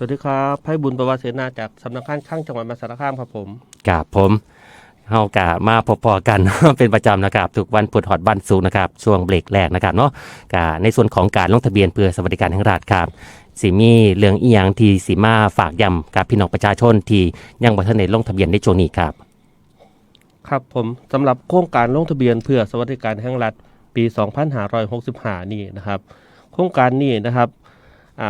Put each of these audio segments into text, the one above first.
สวัสดีครับไพ่บุญประวัติเสนาจากสำนักงานข้างจังหวัดมหาสารคามครับผมกับผมเฮากะมาพบๆกัน เป็นประจำนะครับทุกวันพุธหอดบันสูงนะครับช่วงเบรกแรกนะครับเนาะกะในส่วนของการลงทะเบียนเพื่อสวัสดิการแห่งรัฐครับสิมีเรื่องอีหยังที่สิมาฝากย้ำกับพี่น้องประชาชนที่ยังบ่ทันได้ลงทะเบียนในช่วงนี้ครับ ครับผมสำหรับโครงการลงทะเบียนเพื่อสวัสดิการแห่งรัฐปี 2565 นี่นะครับ โครงการนี้นะครับอ่า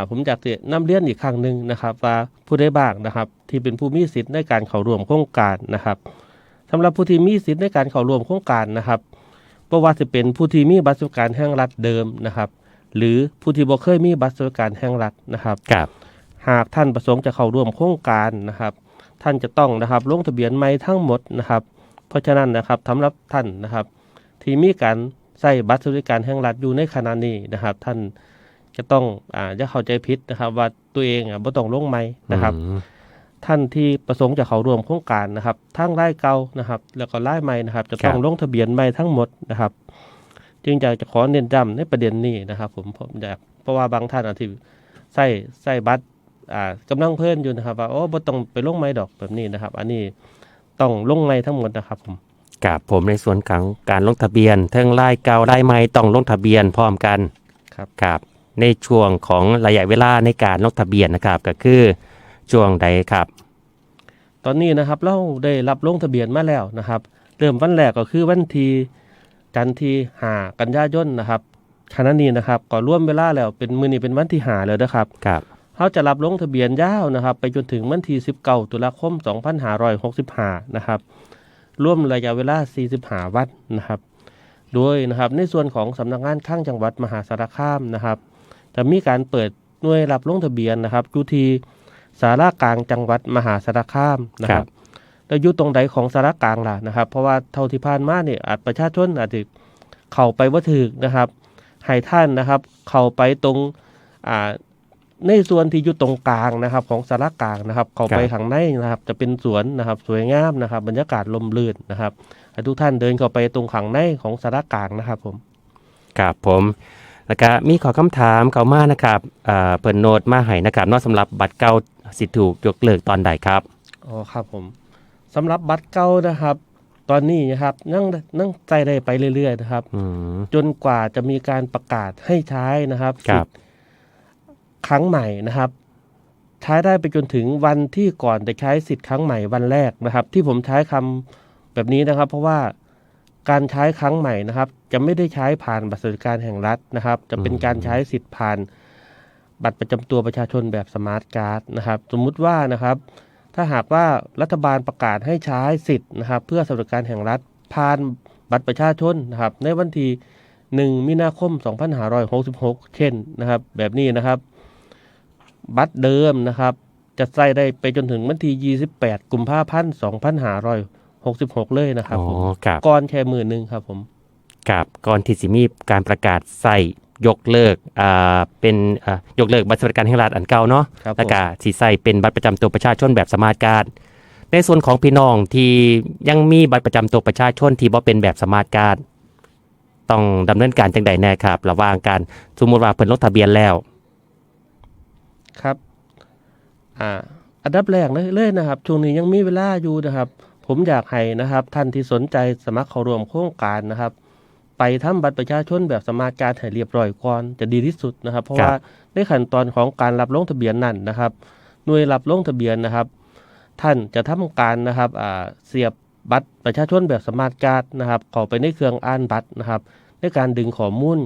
ผมอยากจะนำเรียนอีกครั้งหนึ่งนะครับ ว่าผู้ได้บ้างนะครับ ที่เป็นผู้มีสิทธิ์ในการเข้าร่วมโครงการนะครับสำหรับผู้ที่มีสิทธิ์ในการเข้าร่วมโครงการนะครับเพราะว่าจะเป็นผู้ที่มีบัตรสวัสดิการแห่งรัฐเดิมนะครับ หรือผู้ที่บ่เคยมีบัตรสวัสดิการแห่งรัฐนะครับครับหากท่านประสงค์จะเข้าร่วมโครงการนะครับ ท่านจะต้องนะครับลงทะเบียนใหม่ทั้งหมดนะครับ เพราะฉะนั้นนะครับสำหรับท่านนะครับ ที่มีการใส่บัตรสวัสดิการแห่งรัฐอยู่ในขณะนี้นะครับ ท่าน จะต้องอ่าจะเข้าใจผิดนะครับ ว่าตัวเองอะบ่ต้องลงใหม่นะครับอืมท่านที่ประสงค์จะเข้าร่วมโครงการนะครับทั้งรายเก่านะครับ แล้วก็รายใหม่นะครับ จะต้องลงทะเบียนใหม่ทั้งหมดนะครับ จึงอยากจะขอเน้นย้ำในประเด็นนี้นะครับ ผมผมอยากเพราะว่าบางท่านอาจจะใส่ใส่บัตรอ่ากำลังเพิ่นอยู่นะครับ ว่าโอ้บ่ต้องไปลงใหม่ดอกแบบนี้นะครับ อันนี้ต้องลงใหม่ทั้งหมดนะครับผมกับผมในส่วนของการลงทะเบียนทั้งรายเก่ารายใหม่ต้องลงทะเบียนพร้อมกันครับครับ ในช่วงของระยะเวลาในการลงทะเบียนนะครับก็คือช่วงใดครับ ตอนนี้นะครับเราได้รับลงทะเบียนมาแล้วนะครับ เริ่มวันแรกก็คือวันที่จันทร์ที่หากันยายนนะครับขณะนี้นะครับก็ร่วมเวลาแล้วเป็นมือนี้เป็นวันที่หาแล้วนะครับครับเขาจะรับลงทะเบียนยาวนะครับ ไปจนถึงวันที่19ตุลาคม 2565นะครับร่วมระยะเวลา45วันนะครับ โดยนะครับในส่วนของสำนักงานข้างจังหวัดมหาสารคามนะครับ จะมีการเปิดหน่วยรับลงทะเบียนนะครับอยู่ที่สารากลางจังหวัดมหาสารคามนะคครัรับบแล้วอยู่ตรงใดของสารกลางล่ะนะครับ เพราะว่าเท่าที่ผ่านมาเนี่ยอาจประชาชนอาจจะเข้าไปว่าถึกนะครับให้ท่านนะครับ เข้าไปตรงอ่าในส่วนที่อยู่ตรงกลางนะครับ ของสารกลางนะครับ เข้าไปครับข้างในนะครับ จะเป็นสวนนะครับ สวยงามนะครับ บรรยากาศลมลื่นนะครับให้ทุกท่านเดินเข้าไปตรงข้างในของสารกลางนะครับผมครับผม แล้วก็มีขอคำถามเขามานะครับอ่าเปิดโนดมาให้นะครับเนอกสำหรับบัตรเก่าสิถูกยกเลิกตอนใดครับอ๋อครับผมสำหรับบัตรเก่านะครับ ตอนนี้นะครับนั่งนั่งใจได้ไปเรื่อยๆนะครับอืมจนกว่าจะมีการประกาศให้ใช้นะครับครับสิทธิ์ครั้งใหม่นะครับใช้ได้ไปจนถึงวันที่ก่อนจะใช้สิทธิ์ครั้งใหม่วันแรกนะครับ ที่ผมใช้คำแบบนี้นะครับ เพราะว่า การใช้ครั้งใหม่นะครับ จะไม่ได้ใช้ผ่านบัตรสวัสดิการแห่งรัฐนะครับ จะเป็นการใช้สิทธิ์ผ่านบัตรประจำตัวประชาชนแบบสมาร์ทการ์ดนะครับ สมมุติว่านะครับ ถ้าหากว่ารัฐบาลประกาศให้ใช้สิทธิ์นะครับ เพื่อสวัสดิการแห่งรัฐผ่านบัตรประชาชนนะครับ ในวันที่ 1 มีนาคม 2566 เช่นนะครับ แบบนี้นะครับ บัตรเดิมนะครับ จะใส่ได้ไปจนถึงวันที่ 28 กุมภาพันธ์ 2566เลยนะครับอ๋อผมครับก่อนแค่มือหนึ่งครับผมครับก่อนที่สิมีการประกาศใส่ยกเลิกอ่าเป็นอ่ายกเลิกบัตรสวัสดิการแห่งรัฐอันเก่าเนาะครับผมแล้วก็สีใส่เป็นบัตรประจำตัวประชาชนแบบสมาร์ทการ์ดในส่วนของพี่น้องที่ยังมีบัตรประจำตัวประชาชนที่บ่เป็นแบบสมาร์ทการ์ดต้องดำเนินการจังใดแน่ครับระหว่างการสมมติว่าเพิ่นลงทะเบียนแล้ว ครับอ่าอันดับแรกเลยเลยนะครับช่วงนี้ยังมีเวลาอยู่นะครับ ผมอยากให้นะครับท่านที่สนใจสมัครเข้าร่วมโครงการนะครับ ไปทำบัตรประชาชนแบบสมาร์ทการ์ดให้เรียบร้อยก่อนจะดีที่สุดนะครับ เพราะครับว่าในขั้นตอนของการรับลงทะเบียนนั่นนะครับ หน่วยรับลงทะเบียนนะครับ ท่านจะทำการนะครับอ่าเสียบบัตรประชาชนแบบสมาร์ทการ์ดนะครับเข้าไปในเครื่องอ่านบัตรนะครับ ในการดึงข้อมูล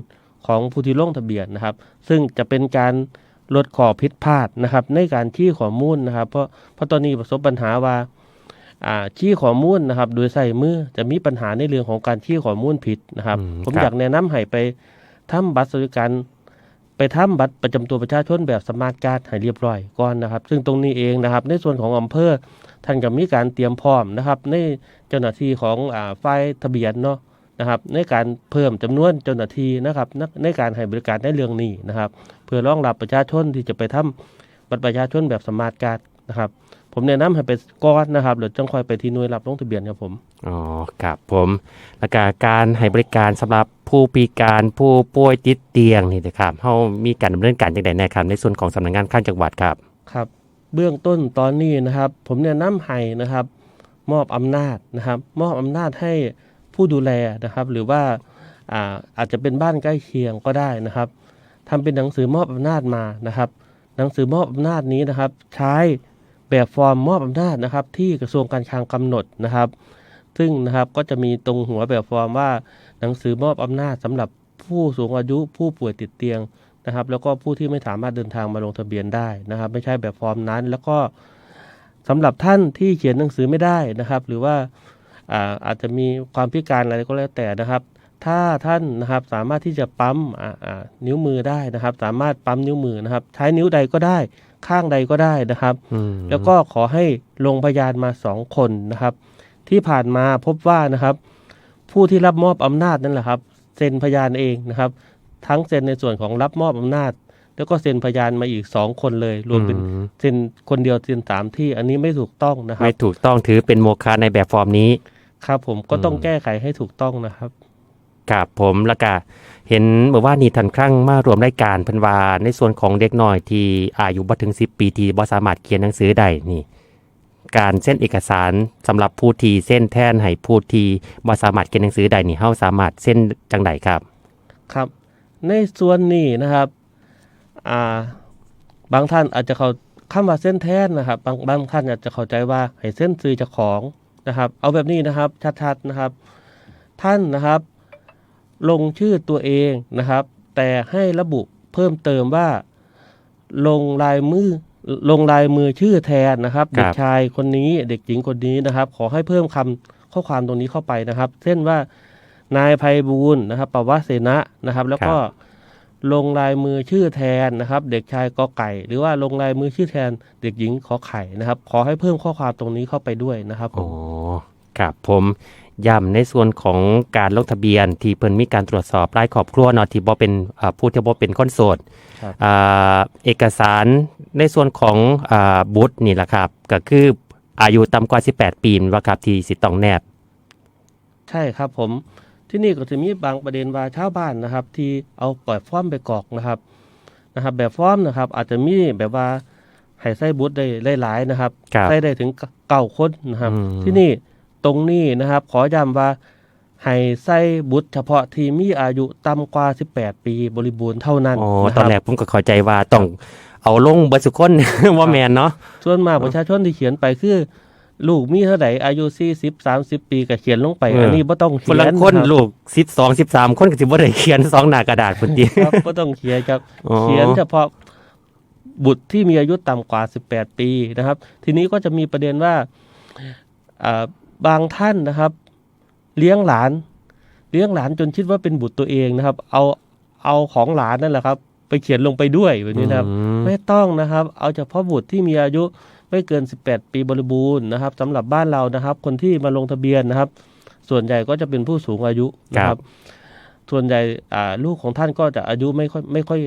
ของผู้ที่ลงทะเบียนนะครับ ซึ่งจะเป็นการลดข้อผิดพลาดนะครับ ในการชี้ข้อมูลนะครับ เพราะเพราะตอนนี้ประสบปัญหาว่าอ่า ชี้ข้อมูลนะครับ โดยใส่มือจะมีปัญหาในเรื่องของการชี้ข้อมูลผิดนะครับอืมผมครับอยากแนะนำให้ไปทำบัตรสวัสดิการไปทำบัตรประจำตัวประชาชนแบบสมาร์ทการ์ดให้เรียบร้อยก่อนนะครับ ซึ่งตรงนี้เองนะครับ ในส่วนของอำเภอท่านก็มีการเตรียมพร้อมนะครับ ในเจ้าหน้าที่ของอ่าฝ่ายทะเบียนเนาะนะครับ ในการเพิ่มจำนวนเจ้าหน้าที่นะครับในในการให้บริการในเรื่องนี้นะครับ เพื่อรองรับประชาชนที่จะไปทำบัตรประชาชนแบบสมาร์ทการ์ดนะครับ ผมแนะนำให้ไปก่อนนะครับเดี๋ยวจังค่อยไปที่หน่วยรับลงทะเบียนครับผมอ๋อครับผมแล้วก็การให้บริการสำหรับผู้พิการผู้ป่วยติดเตียงนี่นะครับเฮามีการดำเนินการจังใดแน่ครับ ในส่วนของสำนักงานข้างจังหวัดครับครับ เบื้องต้นตอนนี้นะครับ ผมเนี่ยน้ำให้นะครับ มอบอำนาจนะครับ มอบอำนาจให้ผู้ดูแลนะครับ หรือว่าอ่าอาจจะเป็นบ้านใกล้เคียงก็ได้นะครับทำเป็นหนังสือมอบอำนาจมานะครับ หนังสือมอบอำนาจนี้นะครับ ใช้ แบบฟอร์มมอบอำนาจนะครับ ที่กระทรวงการคลังกำหนดนะครับ ซึ่งนะครับก็จะมีตรงหัวแบบฟอร์มว่า หนังสือมอบอำนาจสำหรับผู้สูงอายุผู้ป่วยติดเตียงนะครับ แล้วก็ผู้ที่ไม่สามารถเดินทางมาลงทะเบียนได้นะครับ ไม่ใช่แบบฟอร์มนั้น แล้วก็สำหรับท่านที่เขียนหนังสือไม่ได้นะครับ หรือว่าอาอาจจะมีความพิการอะไรก็แล้วแต่นะครับ ถ้าท่านนะครับสามารถที่จะปั๊มนิ้วมือได้นะครับ สามารถปั๊มนิ้วมือนะครับ ใช้นิ้วใดก็ได้ ข้างใดก็ได้นะครับอืมแล้วก็ขอให้ลงพยานมาสองคนนะครับ ที่ผ่านมาพบว่านะครับ ผู้ที่รับมอบอำนาจนั่นแหละครับเซ็นพยานเองนะครับ ทั้งเซ็นในส่วนของรับมอบอำนาจ แล้วก็เซ็นพยานมาอีกสองคนเลย รวมเป็นอืมเซ็นคนเดียวเซ็นสามที่อันนี้ไม่ถูกต้องนะครัไม่บถูกต้องถือเป็นโมฆะในแบบฟอร์มนี้ ครับผมก็ต้องอืมแก้ไขให้ถูกต้องนะครับ ครับผมแล้วก็เห็นเมื่อว่านี่ทันครั้งมารวมรายการพันวาในส่วนของเด็กน้อยที่อายุบ่ถึง 10 ปีที่บ่สามารถเขียนหนังสือได้นี่การเส้นเอกสารสำหรับผู้ที่เส้นแทนให้ผู้ที่บ่สามารถเขียนหนังสือได้นี่เฮาสามารถเส้นจังไดครับ ครับ ในส่วนนี้นะครับอ่าบางท่านอาจจะเขาคำว่าเส้นแทนนะครับ บางบางท่านอาจจะเข้าใจว่าให้เส้นซื้อเจะของนะครับ เอาแบบนี้นะครับชัดๆนะครับ ท่านนะครับ ลงชื่อตัวเองนะครับ แต่ให้ระบุเพิ่มเติมว่า ลงลายมือลงลายมือชื่อแทนนะครับครับเด็กชายคนนี้เด็กหญิงคนนี้นะครับ ขอให้เพิ่มคำข้อความตรงนี้เข้าไปนะครับ เช่นว่านายภัยบูลย์นะครับปวะเสนะนะครับ แล้วก็ลงลายมือชื่อแทนนะครับ เด็กชายกอไก่ หรือว่าลงลายมือชื่อแทน เด็กหญิงขอไข่นะครับ ขอให้เพิ่มข้อความตรงนี้เข้าไปด้วยนะครับผอ๋อมครับผม ย้ำในส่วนของการลงทะเบียน ที่เพิ่นมีการตรวจสอบรายครอบครัวเนาะที่บ่เป็นอ่าผู้ที่บ่เป็นคนโสดครับอ่าเอกสารในส่วนของอาบุตรนี่แหละครับ ก็คืออายุต่ำกว่า 18 ปีว่าครับที่สิต้องแนบ ใช่ครับผมที่นี่ก็จะมีบางประเด็นว่าชาวบ้านนะครับ ที่เอาปล่อยฟอร์มไปกรอกนะครับนะครับ แบบฟอร์มนะครับ อาจจะมีแบบว่าให้ใส่บุตรได้หลายๆนะครับครับใส่ได้ถึงเก้าคนนะครับอืมที่นี่ ตรงนี้นะครับ ขอย้ำว่าให้ใส่บุตรเฉพาะที่มีอายุต่ำกว่า 18 ปีบริบูรณ์เท่านั้นอ๋อนะตคอนรับแรกผมก็เข้าใจว่าต้องเอาลงเบัสุคนว่าแมนเนาะส่วนมากประชาชนที่เขียนไปคือลูกมีเท่าไหร่อายุ40 30 ปีก็เขียนลงไปเอออัอันนี้บ่ต้องคเขีนยละนคนรับลูก12 13 คนก็สิบ่ได้เขียนสองหน้ากระดาษพุ่นติครับบ่ต้องเขียนครับอ๋อเขียนเฉพาะบุตรที่มีอายุต่ำกว่า 18 ปีนะครับ ทีนี้ก็จะมีประเด็นว่าอ่า บางท่านนะครับ เลี้ยงหลาน เลี้ยงหลานจนคิดว่าเป็นบุตรตัวเองนะครับ เอาเอาของหลานนั่นแหละครับ ไปเขียนลงไปด้วยแบบนี้นะครับอืมไม่ต้องนะครับ เอาเฉพาะบุตรที่มีอายุไม่เกิน 18 ปีบริบูรณ์นะครับสำหรับบ้านเรานะครับ คนที่มาลงทะเบียนนะครับ ส่วนใหญ่ก็จะเป็นผู้สูงอายุนะครับ ส่วนใหญ่อ่าลูกของท่านก็จะอายุไม่ค่อยไม่ค่อย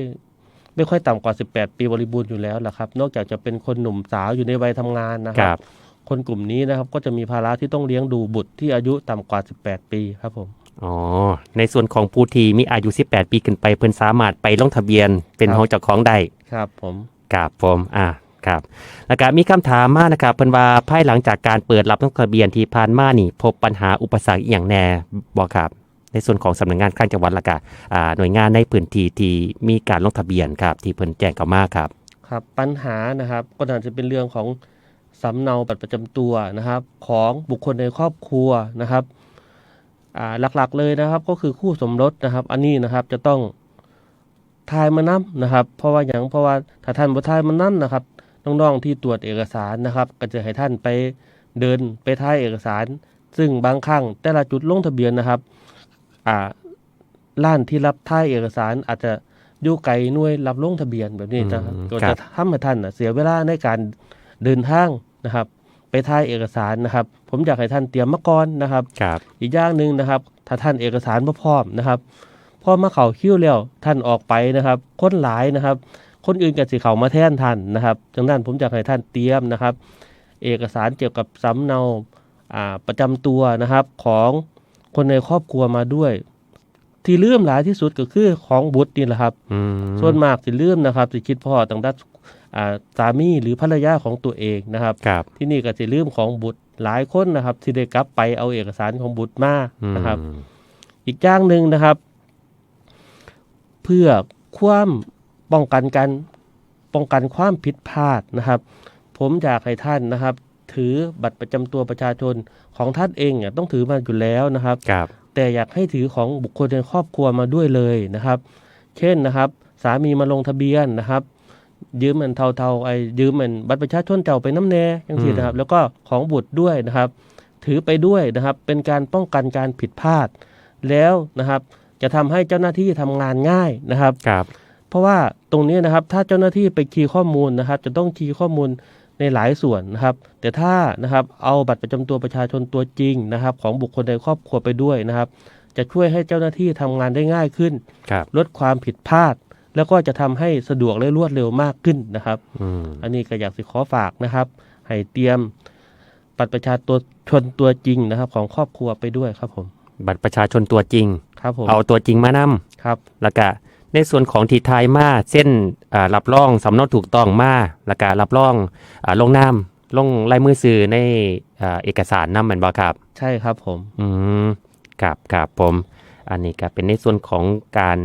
ไม่ค่อยต่ำกว่า 18 ปีบริบูรณ์อยู่แล้วล่ะครับ นอกจากจะเป็นคนหนุ่มสาวอยู่ในวัยทำงานนะคครัรับบ คนกลุ่มนี้นะครับก็จะมีภาระที่ต้องเลี้ยงดูบุตรที่อายุต่ำกว่า 18 ปีครับผมอ๋อในส่วนของผู้ที่มีอายุ 18 ปีขึ้นไปเพิ่นสามารถไปลงทะเบียนเป็นครับของเจ้าของได้ครับผมครับผมอ่าครับแล้วก็มีคำถามมานะครับเพิ่นว่าภายหลังจากการเปิดรับลงทะเบียนที่ผ่านมานี่ พบปัญหาอุปสรรคอหย่างแน่บ่ครับ ในส่วนของสำนักงานข้างจังหวัดและก็อ่าหน่วยงานในพื้นที่ที่มีการลงทะเบียนครับที่เพิ่นแจ้งเข้ามาครับ ครับปัญหานะครับก็น่าจะเป็นเรื่องของ สำเนาบัตรประจำตัวนะครับ ของบุคคลในครอบครัวนะครับอ่าหลักๆเลยนะครับก็คือคู่สมรสนะครับ อันนี้นะครับจะต้องทายมานํนะครับ เพราะว่าอย่างเพราะว่าถ้าท่านบ่ทายมานํนะครับน้องๆที่ตรวจเอกสารนะครับ ก็จะให้ท่านไปเดินไปทายเอกสาร ซึ่งบางครั้งแต่ละจุดลงทะเบียนนะครับอ่าล้านที่รับทายเอกสารอาจจะอยู่ไกลหน่วยรับลงทะเบียนแบบนี้นะครับอืมก็ครัจะบทำให้ท่านน่ะเสียเวลาในการเดินทาง นะครับไปทายเอกสารนะครับ ผมอยากให้ท่านเตรียมมาก่อนนะครับครับอีกอย่างหนึ่งนะครับ ถ้าท่านเอกสารบ่พร้อมนะครับพอมาเข่าคิ้วแล้วท่านออกไปนะครับคนหลายนะครับ คนอื่นก็สิเข้ามาแทนท่านนะครับดังนั้นผมอยากให้ท่านเตรียมนะครับ เอกสารเกี่ยวกับสำเนาอ่าประจำตัวนะครับของคนในครอบครัวมาด้วย ที่ลืมหลายที่สุดก็คือของบุตรนี่แหละครับอืมส่วนมากสิลืมนะครับสิคิดพ่อตั้งแต่อ่าสามีหรือภรรยาของตัวเองนะครับครับที่นี่ก็จะลืมของบุตรหลายคนนะครับ ที่ได้กลับไปเอาเอกสารของบุตรมาอืมนะครับ อีกอย่างหนึ่งนะครับ เพื่อความป้องกันการป้องกันความผิดพลาดนะครับ ผมอยากให้ท่านนะครับ ถือบัตรประจำตัวประชาชนของท่านเองเนี่ยต้องถือมาอยู่แล้วนะครับครับ แต่อยากให้ถือของบุคคลในครอบครัวมาด้วยเลยนะครับ เช่นนะครับ สามีมาลงทะเบียนนะครับ ยืมเหมือนเทาๆไอ้ยืมเหมือนบัตรประชาชนเจ้าไปน้ำแน่ยังสินะครับ แล้วก็ของบุตรด้วยนะครับ ถือไปด้วยนะครับ เป็นการป้องกันการผิดพลาด แล้วนะครับ จะทำให้เจ้าหน้าที่ทำงานง่ายนะครับครับ เพราะว่าตรงนี้นะครับถ้าเจ้าหน้าที่ไปคีย์ข้อมูลนะครับ จะต้องคีย์ข้อมูล ในหลายส่วนนะครับ แต่ถ้านะครับเอาบัตรประจำตัวประชาชนตัวจริงนะครับ ของบุคคลในครอบครัวไปด้วยนะครับ จะช่วยให้เจ้าหน้าที่ทำงานได้ง่ายขึ้นครับลดความผิดพลาด แล้วก็จะทำให้สะดวกและรวดเร็วมากขึ้นนะครับอืมอันนี้ก็อยากสิขอฝากนะครับ ให้เตรียมบัตรประชาตัวชนตัวจริงนะครับ ของครอบครัวไปด้วยครับผม บัตรประชาชนตัวจริงครับผมเอาตัวจริงมานำครับ แล้วก็ ในส่วนของที่ทายมาเส้นอ่ารับรองสำเนาถูกต้องมาแล้วก็รับรองอ่าลงนามลงลายมือสื่อในอ่าเอกสารนำแมันบ่ครับ ใช่ครับผม อืมกับกับผม อันนี้ก็เป็นในส่วนของการ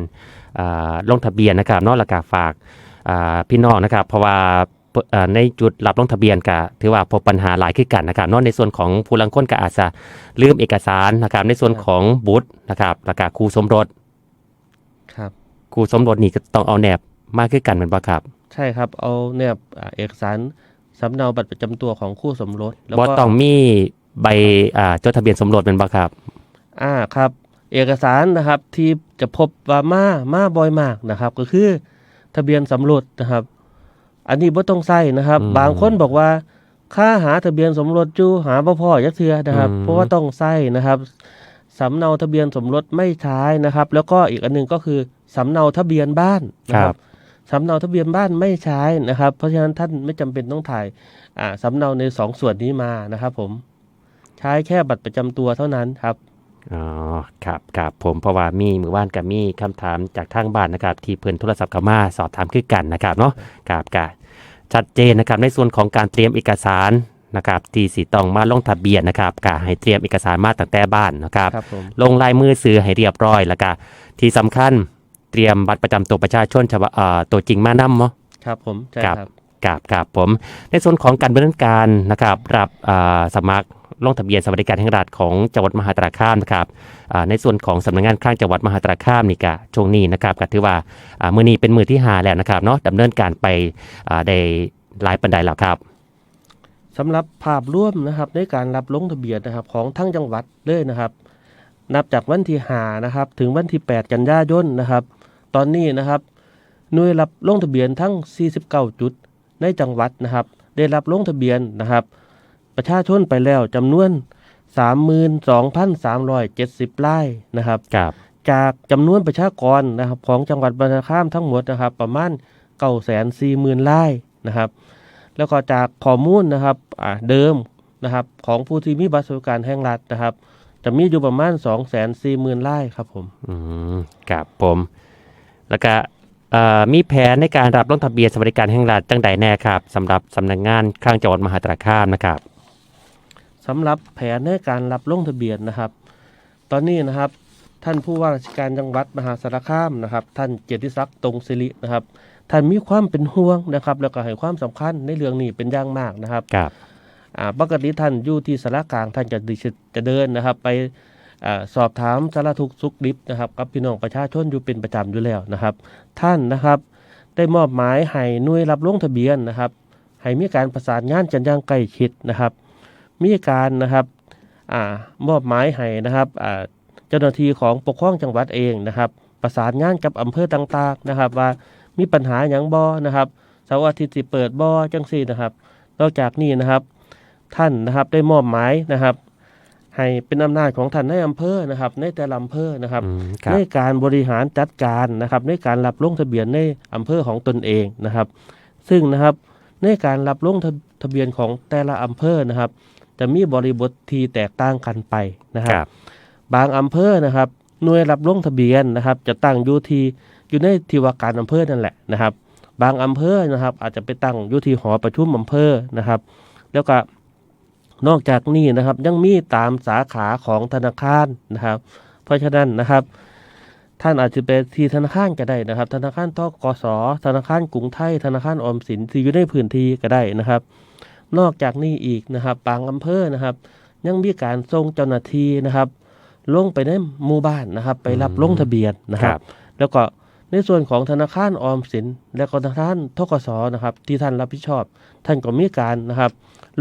อ่าลงทะเบียนนะครับเนอกหลักาฝากอ่าพี่น้องนะครับ เพราะว่าเอ่อในจุดรับลงทะเบียนก็ถือว่าพบปัญหาหลายขึ้นกันนะครับเนอกในส่วนของผู้ลังคนก็อาจจะลืมเอกสารนะครับ ในส่วนของบุตรนะครับแล้วก็ครูสมรส ครับครูสมรสนี่ก็ต้องเอาแนบมากขึ้นกันเหมือนบ่ครับ ใช่ครับ เอาเนี่ยอ่าเอกสารสำเนาบัตรประจำตัวของคู่สมรสแล้วบ่ก็ต้องมีใบอ่าจดทะเบียนสมรสเป็นบ่ครับ อ่าครับ เอกสารนะครับที่จะพบว่ามามาบ่อยมากนะครับ ก็คือทะเบียนสมรสนะครับ อันนี้บ่ต้องใส่นะครับ อืมบางคนบอกว่าค่าหาทะเบียนสมรสจูหาบ่พอยักเทือนะครับ อืม เพราะว่าต้องใส่นะครับสำเนาทะเบียนสมรสไม่ใช้นะครับ แล้วก็อีกอันหนึงก็คือ สำเนาทะเบียนบ้านนะครับสำเนาทะเบียนบ้านไม่ใช้นะครับ เพราะฉะนั้นท่านไม่จำเป็นต้องถ่ายอ่าสำเนาในสองส่วนนี้มานะครับผมใช้แค่บัตรประจำตัวเท่านั้นครับอ๋อครับครับผมเพราะว่ามีมือว่านกับมีคำถามจากทางบ้านนะครับ ที่เพิ่นโทรศัพท์เข้ามาสอบถามคือกันนะครับเนาะครับกชัดเจนนะครับในส่วนของการเตรียมเอกสารนะครับที่สิต้องมาลงทะเบียนนะครับกให้เตรียมเอกสารมาตั้งแต่บ้านนะครับครับผมลงลายมือซื้อให้เรียบร้อยแล้วก็ที่สำคัญ เตรียมบัตรประจำตัวประชาชนฉบับเอ่อตัวจริงมานำเนาะครับผมใช่ครับครับครับครับผม ในส่วนของการดำเนินการนะครับรับอ่าสมัครลงทะเบียนสวัสดิการแห่งรัฐของจังหวัดมหาสารคามนะครับอ่าในส่วนของสำนักงานข้างจังหวัดมหาสารคามนี่ก็ช่วงนี้นะครับก็ถือว่าอ่ามือนี้เป็นมือที่หาแล้วนะครับเนาะดำเนินการไปอ่าได้หลายปันไดแล้วครับสำหรับภาพร่วมนะครับในการรับลงทะเบียนนะครับของทั้งจังหวัดเลยนะครับ นับจากวันที่หานะครับถึงวันที่ 8 กันยายนนะครับ ตอนนี้นะครับหน่วยรับลงทะเบียนทั้ง 49 จุดในจังหวัดนะครับ ได้รับลงทะเบียนนะครับ ประชาชนไปแล้วจำนวน 32,370รายนะครับครับจากจำนวนประชากรนะครับของจังหวัดบรรคามทั้งหมดนะครับ ประมาณเก้าแสนสี่หมื่นไร่นะครับ แล้วก็จากข้อมูลนะครับอ่าเดิมนะครับ ของผู้ที่มีบัตรสวัสดิการแห่งรัฐนะครับ จะมีอยู่ประมาณ2องแสนสี่หมื่นไร่ครับผม อืมครับผม แล้วก็เอ่อมีแผนในการรับลงทะเบียนสวัสดิการแห่งรัฐจังใดแน่ครับสำหรับสำนักงานข้างจังหวัดมหาสารคามนะครับสำหรับแผนในการรับลงทะเบียนนะครับ ตอนนี้นะครับท่านผู้ว่าราชการจังหวัดมหาสารคามนะครับ ท่านเกียรติศักดิ์ตรงศิรินะครับ ท่านมีความเป็นห่วงนะครับ แล้วก็ให้ความสำคัญในเรื่องนี้เป็นอย่างมากนะครับครับอ่าปกติท่านอยู่ที่สารกลางท่านจะดิจะเดินนะครับ ไป อสอบถามสารทุกสุขดิบนะครับกับพี่น้องประชาชนอยู่เป็นประจำอยู่แล้วนะครับ ท่านนะครับ ได้มอบหมายให้หน่วยรับลงทะเบียนนะครับให้มีการประสานงานกันอย่างใกล้ชิดนะครับ มีการนะครับอมอบหมายให้นะครับเจ้าหน้าที่ของปกครองจังหวัดเองนะครับ ประสานงานกับอำเภอต่างๆนะครับ ว่ามีปัญหาอย่างบ่นะครับเสาร์อาทิตย์สิเปิดบ่จังซี่นะครับ นอกจากนี้นะครับ ท่านนะครับได้มอบหมายนะครับ ให้เป็นอำนาจของท่านในอำเภอนะครับในแต่ละอำเภอนะครับอืมครัในบการบริหารจัดการนะครับในการรับลงทะเบียนในอำเภอของตนเองนะครับ ซึ่งนะครับในการรับลงทะทะเบียนของแต่ละอำเภอนะครับ จะมีบริบทที่แตกต่างกันไปนะคครับรับ บางอำเภอนะครับหน่วยรับลงทะเบียนนะครับ จะตั้งอยู่ที่อยู่ในที่ว่าการอำเภอนั่นแหละนะครับ บางอำเภอนะครับ อาจจะไปตั้งอยู่ที่หอประชุมอำเภอนะครับ แล้วก็ นอกจากนี้นะครับยังมีตามสาขาของธนาคารนะครับ เพราะฉะนั้นนะครับ ท่านอาจจะไปที่ธนาคารก็ได้นะครับ ธนาคารทกสธนาคารกรุงไทย ธนาคารออมสินที่อยู่ในพื้นที่ก็ได้นะครับ นอกจากนี้อีกนะครับบางอำเภอนะครับ ยังมีการส่งเจ้าหน้าที่นะครับ ลงไปในหมู่บ้านนะครับ ไปรับอืมลงทะเบียนนะคครัรับบแล้วก็ในส่วนของธนาคารออมสิน และก็ธนาคารทกสนะครับ ที่ท่านรับผิดชอบ ท่านก็มีการนะครับ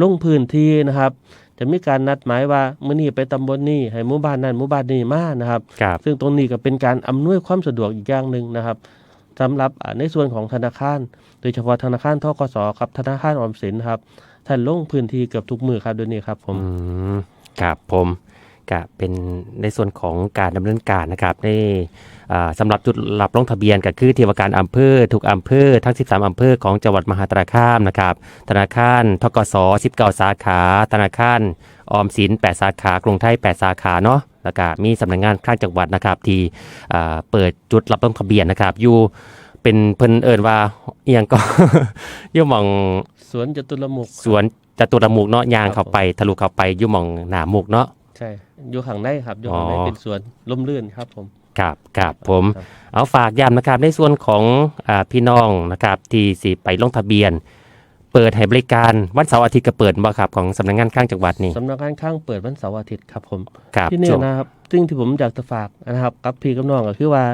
ลงพื้นที่นะครับ จะมีการนัดหมายว่ามื้อนี้ไปตำบลนี้ให้หมู่บ้านนั้นหมู่บ้านนี้มานะครับครับ ซึ่งตรงนี้ก็เป็นการอำนวยความสะดวกอีกอย่างหนึ่งนะครับสำหรับอ่าในส่วนของธนาคาร โดยเฉพาะธนาคารทกสครับธนาคารออมสินครับท่านลงพื้นที่เกือบทุกมือครับเดี๋ยวนี้ครับผม อืมครับผม ก็เป็นในส่วนของการดำเนินการนะครับในอ่าสำหรับจุดรับลงทะเบียนก็คือที่ว่าการอำเภอทุกอำเภอทั้ง 13อำเภอของจังหวัดมหาสารคามนะครับ ธนาคารทกส19 สาขา ธนาคารออมสิน 8 สาขากรุงไทย 8 สาขาเนาะแล้วก็มีสำนักงานข้างจังหวัดนะครับ ที่อ่าเปิดจุดรับลงทะเบียนนะครับ อยู่เป็นเพิ่นเอินว่าเอียงก็อยู่หมองสวนจตุรมุกสวนจตุรมุกเนาะยางครับเข้าไปทะลุเข้าไปอยู่หมองหนามุกเนาะใช่ อยู่ข้างในครับอยู่ข้างในอ๋อเป็นสวนล่มลื่นครับผมครับครับผมครับเอาฝากย้ำนะครับในส่วนของอาพี่น้องนะครับที่สิไปลงทะเบียน เปิดให้บริการวันเสาร์อาทิตย์ก็เปิดบ่ครับของสำนักงานข้างจังหวัดนี่สำนักงานข้างเปิดวันเสาร์อาทิตย์ครับผมครับที่นี่ช่วงนะครับซึ่งที่ผมอยากจะฝากนะครับกับพี่กับน้องก็คือว่า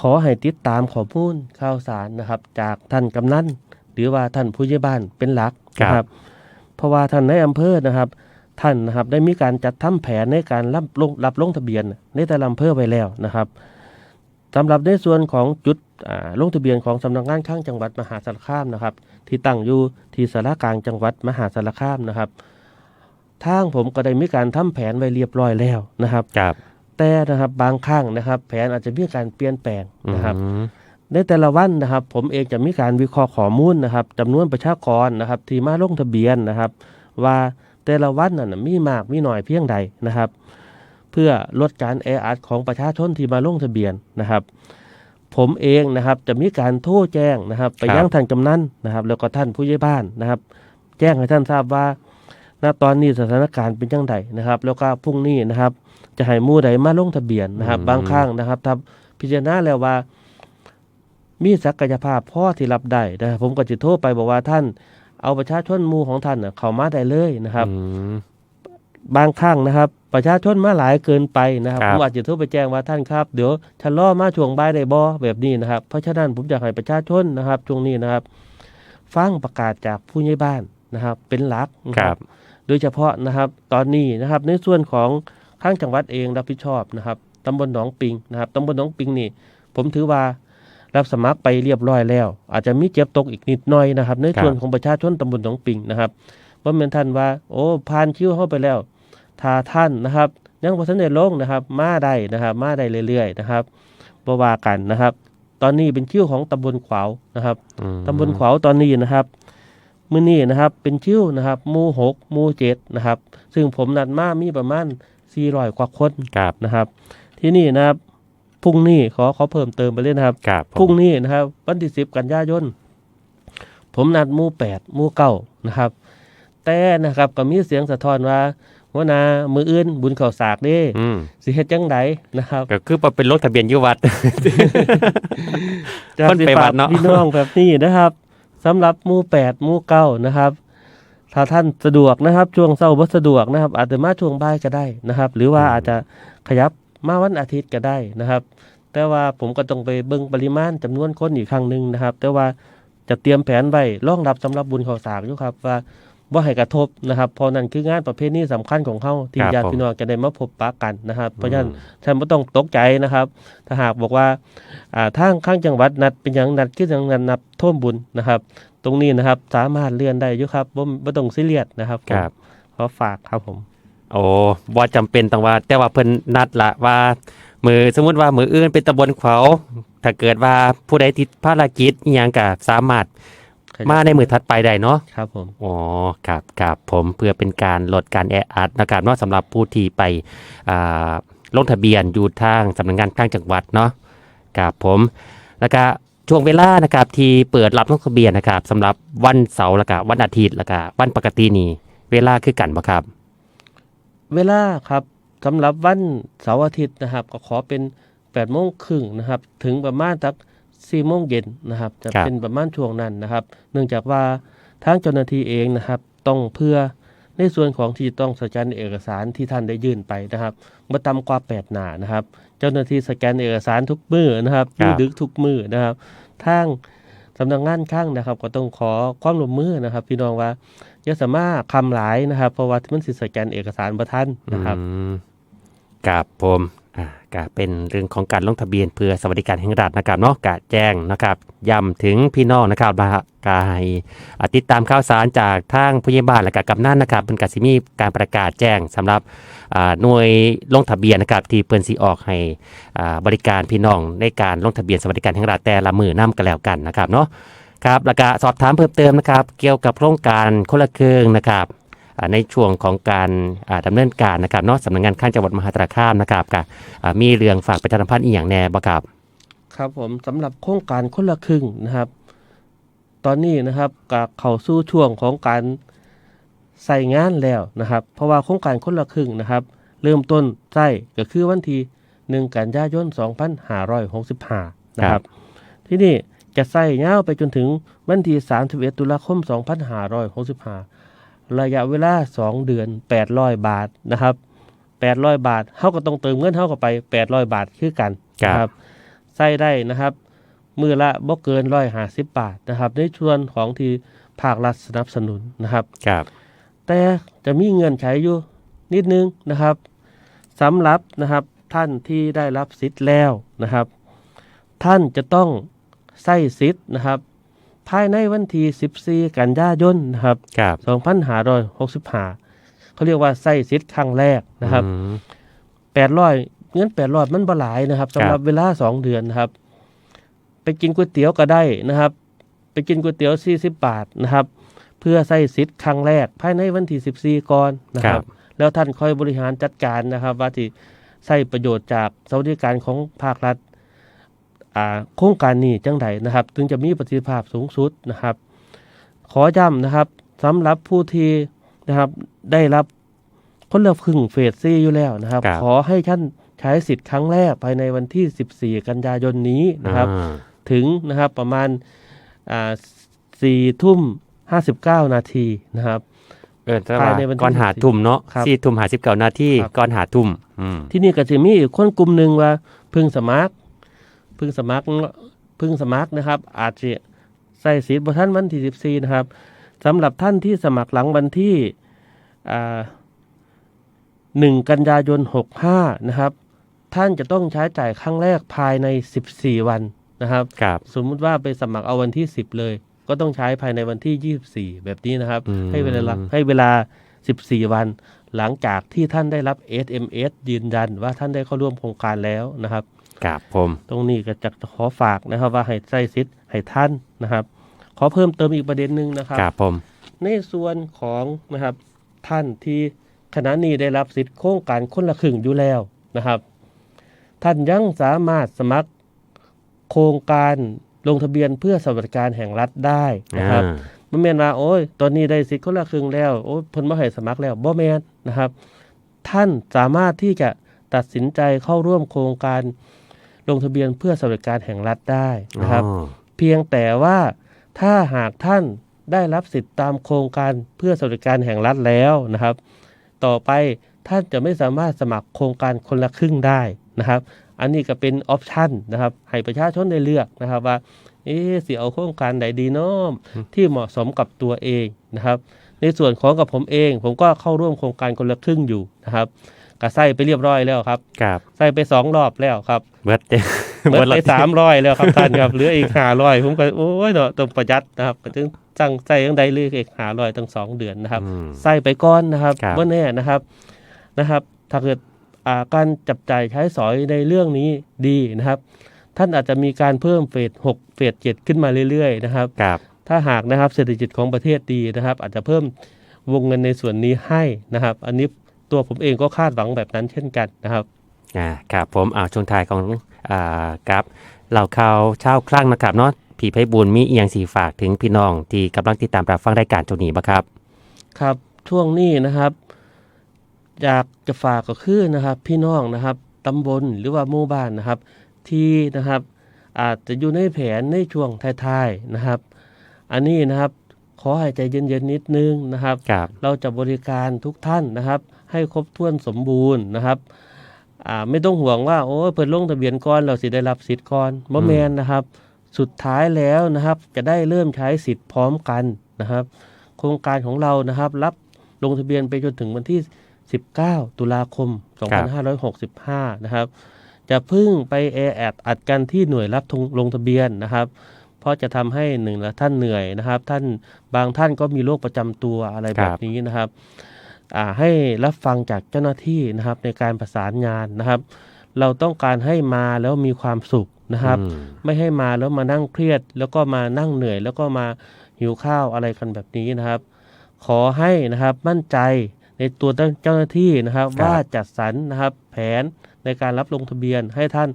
ขอให้ติดตามข้อมูลข่าวสารนะครับ จากท่านกำนันหรือว่าท่านผู้ใหญ่บ้านเป็นหลักนะครับ เพราะว่าท่านในอำเภอนะครับ ท่านนะครับได้มีการจัดทำแผนในการรับลงรับลงทะเบียนในแต่ละอำเภอไว้แล้วนะครับสำหรับในส่วนของจุดอ่าลงทะเบียนของสำนักงานข้างจังหวัดมหาสารคามนะครับ ที่ตั้งอยู่ที่สารกลางจังหวัดมหาสารคามนะครับทางผมก็ได้มีการทำแผนไว้เรียบร้อยแล้วนะครับครับแต่นะครับบางครั้งนะครับ แผนอาจจะมีการเปลี่ยนแปลงนะครับอืมในแต่ละวันนะครับ ผมเองจะมีการวิเคราะห์ข้อมูลนะครับจำนวนประชากรนะครับ ที่มาลงทะเบียนนะครับ ว่า แต่ละวันนั้นนะมีมากมีน้อยเพียงใดนะครับ เพื่อลดการแออัดของประชาชนที่มาลงทะเบียนนะครับ ผมเองนะครับจะมีการโทรแจ้งนะครับ ไปยังท่านกำนันนะครับ แล้วก็ท่านผู้ใหญ่บ้านนะครับ แจ้งให้ท่านทราบว่าณตอนนี้สถานการณ์เป็นยังไงนะครับ แล้วก็พรุ่งนี้นะครับ จะให้หมู่ใดมาลงทะเบียนนะครับ บางครั้งนะครับถ้าพิจารณาแล้วว่ามีศักยภาพพ่อที่รับได้นะครับผมก็จะโทรไปบอกว่าท่าน เอาประชาชนหมู่ของท่านน่ะเข้ามาได้เลยนะครับอืมบางครั้งนะครับ ประชาชนมาหลายเกินไปนะครับครัผบมอาจจะโทรไปแจ้งว่าท่านครับเดี๋ยวชะลอมาช่วงบ่ายได้บ่แบบนี้นะครับ เพราะฉะนั้นผมอยากให้ประชาชนนะครับช่วงนี้นะครับ ฟังประกาศจากผู้ใหญ่บ้านนะครับ เป็นหลักนะคครัรับบโดยเฉพาะนะครับ ตอนนี้นะครับ ในส่วนของข้างจังหวัดเองรับผิดชอบนะครับตำบลหนองปิงนะครับตำบลหนองปิงนี่ ผมถือว่า รับสมัครไปเรียบร้อยแล้ว อาจจะมีเจ็บตกอีกนิดหน่อยนะครับ ในส่วนของประชาชนตำบลหนองปิงนะครับว่าเมือนท่านว่า โอ้ผ่านคิวเข้าไปแล้วถ้าท่านนะครับ ยังบ่ทันได้ลงนะครับ มาได้นะครับ มาได้เรื่อยๆนะครับบ่ว่ากันนะครับ ตอนนี้เป็นคิวของตำบลขวาวนะครับอืมตำบลขวาวตอนนี้นะครับมื้อนี้นะครับเป็นคิวนะครับหมู่หกหมู่เจ็ดนะครับ ซึ่งผมนัดมามีประมาณ400กว่าคนครับนะครับ ที่นี่นะครับ พรุ่งนี้ขอขอเพิ่มเติมไปเลยนะครับครับผมพรุ่งนี้นะครับวันที่สิบกันยายนผมนัดหมู่แปดหมู่เก้านะครับ แต่นะครับก็มีเสียงสะท้อนว่าหัวหน้ามืออื่นบุญข่าวสากเด้อืมสิเฮ็ดจังไดนะครับ ก็คือว่าเป็นรถทะเบียนอยุวัดจะคนไปวัดเนาะสิฝกพี่น้องแบบนี้นะครับสำหรับหมู่แปดหมู่เก้านะครับ ถ้าท่านสะดวกนะครับ ช่วงเช้าบ่สะดวกนะครับ อาจจะมาช่วงบ่ายก็ได้นะครับ หรือว่าอาจจะขยับ มาวันอาทิตย์ก็ได้นะครับ แต่ว่าผมก็ต้องไปเบิ่งปริมาณจำนวนคนอีกครั้งหนึ่งนะครับ แต่ว่าจะเตรียมแผนไว้รองรับสำหรับบุญข่าวสากอยู่ครับว่าว่าให้กระทบนะครับเพราะนั่นคืองานประเภทนี้สำคัญของเขาที่ครับญาติผมพี่น้องจะได้มาพบปะกันนะครับ เพราะฉะนั้นอืมท่านไม่ต้องตกใจนะครับ ถ้าหากบอกว่าอ่าทางข้างจังหวัดนัดเป็นอย่างนัดคืออย่างนัดนับท่วมบุญนะครับ ตรงนี้นะครับสามารถเลื่อนได้อยู่ครับบ่บ่ต้องซีเรียสนะครับผมครับขอฝากครับผม โอ้บ่จำเป็นต้องว่า แต่ว่าเพิ่นนัดละว่า มือสมมุติว่ามืออื่นเป็นตำบลเขาถ้าเกิดว่าผู้ใดติดภารกิจอหยังก็สามารถมาในมือถัดไปได้เนาะ ครับผม อ๋อ ครับครับผมเพื่อเป็นการลดการแออัดนะครับเนาะสำหรับผู้ที่ไปอ่าลงทะเบียนอยู่ทางสำนักงานข้างจังหวัดเนาะครับผม แล้วก็ช่วงเวลานะครับที่เปิดรับลงทะเบียนนะครับสำหรับวันเสาร์แล้วก็วันอาทิตย์แล้วก็วันปกตินี่เวลาคือกันบ่ครับ เวลาครับสำหรับวันเสาร์อาทิตย์นะครับ ก็ขอเป็น8ปดโมงครึ่งนะครับ ถึงประมาณสัก4โมงเย็นนะครับ จะครับเป็นประมาณช่วงนั้นนะครับ เนื่องจากว่าทางเจ้าหน้าที่เองนะครับ ต้องเพื่อในส่วนของที่ต้องสแกนเอกสารที่ท่านได้ยื่นไปนะครับมาต่ำกว่า8หน้านะครับ เจ้าหน้าที่สแกนเอกสารทุกมือนะครับครับดึกทุกมือนะครับทางสำนักงานข้างนะครับ ก็ต้องขอความร่วมมือนะครับ พี่น้องว่าอ ย่าสามารถคำหลายนะครับ เพราะว่ามันสิสแกนเอกสารประท่านนะครับกับผมอ่าก็เป็นเรื่องของการลงทะเบียนเพื่อสวัสดิการแห่งรัฐนะครับเนาะกะแจ้งนะครับย้ำถึงพี่น้องนะครับว่ากายติดตามข่าวสารจากทางผู้ใหญ่บ้านและกับกำนันนะครับเป็นกสิมีการประกาศแจ้งสำหรับหน่วยลงทะเบียนนะครับที่เปิ้นสีออกให้บริการพี่น้องในการลงทะเบียนสวัสดิการแห่งรัฐแต่ละมือนํกันแล้วกันนะครับเนาะ ครับแล้วก็สอบถามเพิ่มเติมนะครับ เกี่ยวกับโครงการคนละครึ่งนะครับอ่าในช่วงของการอ่าดำเนินการนะครับเนอกสำนักงานข้างจังหวัดมหาสารคามนะครับกับอ่ามีเรื่องฝากประชาสัมพันธ์อีกอย่างแน่บ่ครับ ครับผมสำหรับโครงการคนละครึ่งนะครับ ตอนนี้นะครับก็เข้าสู่ช่วงของการใส่งานแล้วนะครับ เพราะว่าโครงการคนละครึ่งนะครับ เริ่มต้นใส่ก็คือวันที่หนึ่งกันยายน2565นะครับ ที่นี่ จะใส่ยาวไปจนถึงวันที่ 31 ตุลาคม 2565 ระยะเวลา 2 เดือน 800 บาทนะครับ 800 บาทเฮาก็ต้องเติมเงินเฮาเข้าไป 800 บาทคือกันครับนะใส่ได้นะครับมือละบ่เกิน150บาทนะครับ ในส่วนของที่ภาครัฐสนับสนุนนะครับครับ แต่จะมีเงื่อนไขอยู่นิดนึงนะครับสำหรับนะครับท่านที่ได้รับสิทธิ์แล้วนะครับ ท่านจะต้อง ใส่สิทธิ์นะครับ ภายในวันที่14 กันยายนนะครับครับ2565เขาเรียกว่าใส่สิทธิ์ครั้งแรกนะครับอืม800เงิน800มันบ่หลายนะครับสำหรับเวลา 2 เดือนนะครับ ไปกินก๋วยเตี๋ยวก็ได้นะครับ ไปกินก๋วยเตี๋ยว 40 บาทนะครับ เพื่อใส่สิทธิ์ครั้งแรก ภายในวันที่14ก่อนนะคครัรับบแล้วท่านค่อยบริหารจัดการนะครับ ว่าที่ใส่ประโยชน์จากสวัสดิการของภาครัฐอ่า โครงการนี้จังใดนะครับ ถึงจะมีประสิทธิภาพสูงสุดนะครับ ขอย้ำนะครับสำหรับผู้ที่นะครับได้รับคนละครึ่งเฟสซี่อยู่แล้วนะครับครับขอให้ท่านใช้สิทธิ์ครั้งแรกภายในวันที่ 14 กันยายนนี้นะครับอ่าถึงนะครับประมาณอ่าสี่ทุ่มห้าสิบเก้านาทีนะครับเออแต่ภาว่ายในวันที่ก่อนหาทุ่มเนาะครับสี่ทุ่มหาสิบเก้านาทีครับก่อนหาทุ่มอืมที่นี่ก็จะมีอีกคนกลุ่มหนึ่งว่าเพึ่งสมัครเพึ่งสมัครเพึ่งสมัครนะครับ อาจจะใส่สิทธิ์บท่านวันที่สิบสี่นะครับสำหรับท่านที่สมัครหลังวันที่หนึ่งกันยายนหกห้านะครับ ท่านจะต้องใช้จ่ายครั้งแรกภายในสิบสี่วันนะครับครับสมมุติว่าไปสมัครเอาวันที่ 10 เลย ก็ต้องใช้ภายในวันที่ 24 แบบนี้นะครับอืมให้เวลาให้เวลา 14 วัน หลังจากที่ท่านได้รับ SMS ยืนยันว่าท่านได้เข้าร่วมโครงการแล้วนะครับ ครับผมตรงนี้ก็จะขอฝากนะครับว่าให้ใส่สิทธิ์ให้ท่านนะครับ ขอเพิ่มเติมอีกประเด็นหนึ่งนะครับครับผม ในส่วนของนะครับท่านที่ขณะนี้ได้รับสิทธิ์โครงการคนละครึ่งอยู่แล้วนะครับ ท่านยังสามารถสมัครโครงการลงทะเบียนเพื่อสวัสดิการแห่งรัฐได้นะครับอ่ามันแม่นว่าโอ้ยตอนนี้ได้สิทธิ์คนละครึ่งแล้วโอ้ยเพิ่นมาให้สมัครแล้วบ่แม่นนะครับ ท่านสามารถที่จะตัดสินใจเข้าร่วมโครงการ ลงทะเบียนเพื่อสวัสดิการแห่งรัฐได้นะครับอ๋อเพียงแต่ว่าถ้าหากท่านได้รับสิทธิ์ตามโครงการเพื่อสวัสดิการแห่งรัฐแล้วนะครับ ต่อไปท่านจะไม่สามารถสมัครโครงการคนละครึ่งได้นะครับ อันนี้ก็เป็นออปชันนะครับให้ประชาชนได้เลือกนะครับว่าเอ๊ะสิเอาโครงการใดดีเน้อที่เหมาะสมกับตัวเองนะครับ ในส่วนของกับผมเอง ผมก็เข้าร่วมโครงการคนละครึ่งอยู่นะครับ ก็ใส่ไปเรียบร้อยแล้วครับครับใส่ไปสองรอบแล้วครับเบิดเบิดไปละสามร้อยแล้วครับท่านครับเหลืออีกห้าร้อยผมก็โอ้ยเนาะต้องประหยัดนะครับก็จึงสั่งใส่ยังใดเหลยอีกห้าร้อยตั้งสองเดือนนะครับอืมใส่ไปก้อนนะครับครับว่าแน่นะครับนะครับ ถ้าเกิดอ่าการจับจ่ายใช้สอยในเรื่องนี้ดีนะครับ ท่านอาจจะมีการเพิ่มเฟสหกเฟสเจ็ดขึ้นมาเรื่อยๆนะครับครับถ้าหากนะครับเศรษฐกิจของประเทศดีนะครับ อาจจะเพิ่มวงเงินในส่วนนี้ให้นะครับ อันนี้ ตัวผมเองก็คาดหวังแบบนั้นเช่นกันนะครับอ่าครับผมอ่าช่วงท้ายของอ่าครับเหล่าข่าวเช้าคลั่งนะครับเนาะพี่ไพบุญมีเอียงสีฝากถึงพี่น้องที่กำลังติดตามรับฟังรายการตัวนี้บ่ครับ ครับช่วงนี้นะครับอยากจะฝากก็คือนะครับ พี่น้องนะครับตำบลหรือว่าหมู่บ้านนะครับ ที่นะครับอาจจะอยู่ในแผนในช่วงท้ายๆนะครับ อันนี้นะครับขอให้ใจเย็นๆนิดนึงนะครับครับเราจะบริการทุกท่านนะครับ ให้ครบถ้วนสมบูรณ์นะครับอ่าไม่ต้องห่วงว่าโอ้ยเพิ่นลงทะเบียนก่อนเราสิได้รับสิทธิ์ก่อนบ่แมนนะครับ สุดท้ายแล้วนะครับ จะได้เริ่มใช้สิทธิ์พร้อมกันนะครับ โครงการของเรานะครับ รับลงทะเบียนไปจนถึงวันที่ 19 ตุลาคม 2565 นะครับ จะเพึ่งไปแออัดอัดกันที่หน่วยรับทงลงทะเบียนนะครับ เพราะจะทำให้หนึ่งละท่านเหนื่อยนะครับ ท่านบางท่านก็มีโรคประจำตัวอะไรคแบรับบนี้นะครับอ่า ให้รับฟังจากเจ้าหน้าที่นะครับในการประสานงานนะครับ เราต้องการให้มาแล้วมีความสุขนะครับอืมไม่ให้มาแล้วมานั่งเครียด แล้วก็มานั่งเหนื่อย แล้วก็มาหิวข้าวอะไรกันแบบนี้นะครับ ขอให้นะครับมั่นใจในตัวเจ้าหน้าที่นะครับครับว่าจัดสรรนะครับ แผนในการรับลงทะเบียนให้ท่าน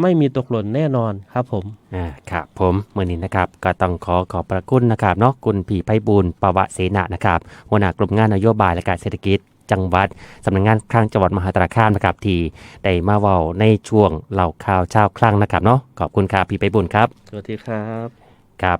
ไม่มีตกหล่นแน่นอนครับผมอ่าครับผมเมื่อนี้นะครับก็ต้องขอขอบพระคุณนะครับเนาะคุณพี่ไพบูลย์ปวะเสนานะครับหัวหน้ากลุ่มงานนโยบายและการเศรษฐกิจจังหวัดสำนักงานคลังจังหวัดมหาสารคามนะครับที่ได้มาเว้าในช่วงเหล่าข่าวเช้าคลั่งนะครับเนาะขอบคุณครับพี่ไพบูลย์ครับ สวัสดีครับ ครับ